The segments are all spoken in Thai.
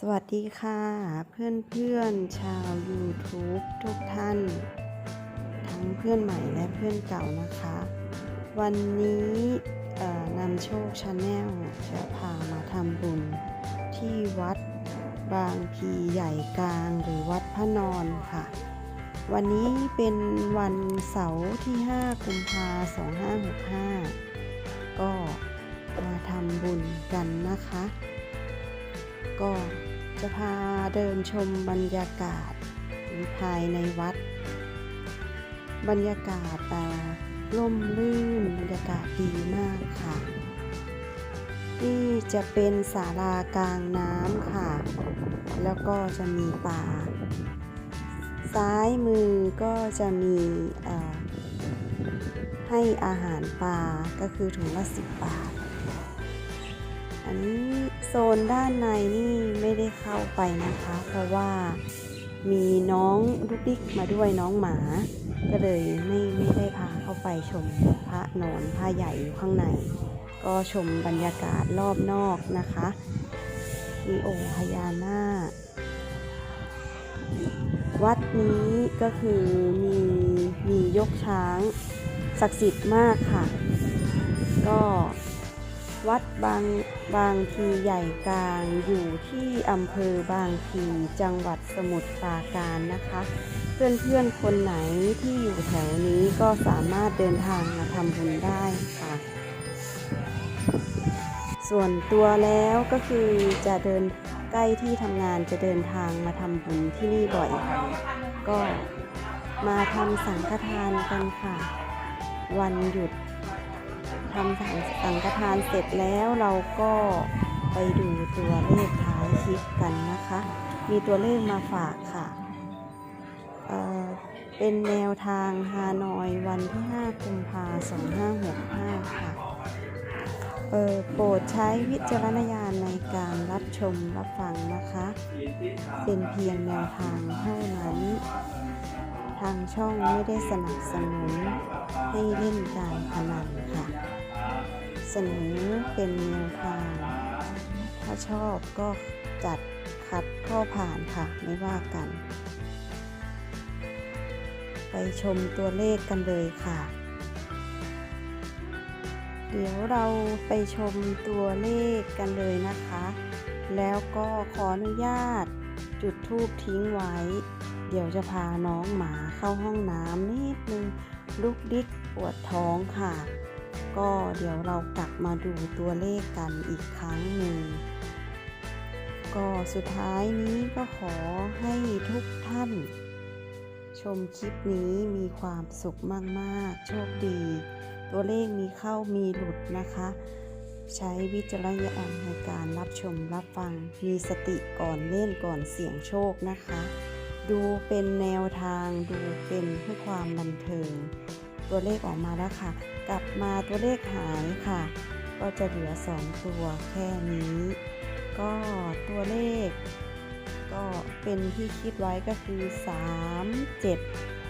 สวัสดีค่ะเพื่อนเพื่อนๆชาว YouTube ทุกท่าน ทั้งเพื่อนใหม่และเพื่อนเก่านะคะ วันนี้นำโชคชาแนลจะพามาทำบุญที่วัดบางพีใหญ่กลางหรือวัดพระนอนค่ะ วันนี้เป็นวันเสาร์ที่ 5 กุมภา2565 ก็มาทำบุญกันนะคะ ก็จะพาเดินชมบรรยากาศภายในวัด บรรยากาศร่มรื่นบรรยากาศดีมากค่ะ นี่จะเป็นศาลากลางน้ำค่ะ แล้วก็จะมีป่า ซ้ายมือก็จะมีให้อาหารปลาก็คือถุงละสิบบาท อันนี้โซนด้านในนี่ไม่ได้เข้าไปนะคะ เพราะว่ามีน้องลูกดิกมาด้วยน้องหมา ก็เลยไม่ไม่ได้พาเข้าไปชมพระนอนพระใหญ่อยู่ข้างใน ก็ชมบรรยากาศรอบนอกนะคะมีองค์พญานาควัดนี้ก็คือมีมียกช้างศักดิ์สิทธิ์มากค่ะ ก็ วัดบางบางพีใหญ่กลางอยู่ที่อำเภอบางพีจังหวัดสมุทรปราการนะคะ เพื่อนๆคนไหนที่อยู่แถวนี้ก็สามารถเดินทางมาทำบุญได้ค่ะ ส่วนตัวแล้วก็คือจะเดินใกล้ที่ทำงานจะเดินทางมาทำบุญที่นี่บ่อย ก็มาทำสังฆทานกันค่ะ วันหยุด ทำสังสังฆทานเสร็จแล้วเราก็ไปดูตัวเลขท้ายคลิปกันนะคะ มีตัวเลขมาฝากค่ะเออเป็นแนวทางฮานอยวันที่ 5 กุมภาพันธ์2565 ค่ะเอ่อโปรดใช้วิจารณญาณในการรับชมรับฟังนะคะ เป็นเพียงแนวทางเท่านั้น ทางช่องไม่ได้สนับสนุนให้เล่นการพนันค่ะ สนอเป็นแนวทาง ถ้าชอบก็จัดคัดข้อผ่านค่ะ ไม่ว่ากัน ไปชมตัวเลขกันเลยค่ะ เดี๋ยวเราไปชมตัวเลขกันเลยนะคะ แล้วก็ขออนุญาตจุดทูบทิ้งไว้ เดี๋ยวจะพาน้องหมาเข้าห้องน้ำนิดนึงลูกดิกปวดท้องค่ะ ก็เดี๋ยวเรากลับมาดูตัวเลขกันอีกครั้งหนึ่ง ก็สุดท้ายนี้ก็ขอให้ทุกท่าน ชมคลิปนี้มีความสุขมากๆ โชคดี ตัวเลขมีเข้ามีหลุดนะคะ ใช้วิจารณญาณในการรับชมรับฟัง มีสติก่อนเล่นก่อนเสี่ยงโชคนะคะ ดูเป็นแนวทางดูเป็นเพื่อความบันเทิง ตัวเลขออกมาแล้วค่ะ กลับมาตัวเลขหายค่ะ ก็จะเหลือ 2 ตัวแค่นี้ ก็ตัวเลข ก็เป็นที่คิดไว้ก็คือ 3 7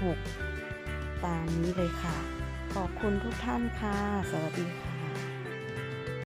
6 ตามนี้เลยค่ะ ขอบคุณทุกท่านค่ะ สวัสดีค่ะ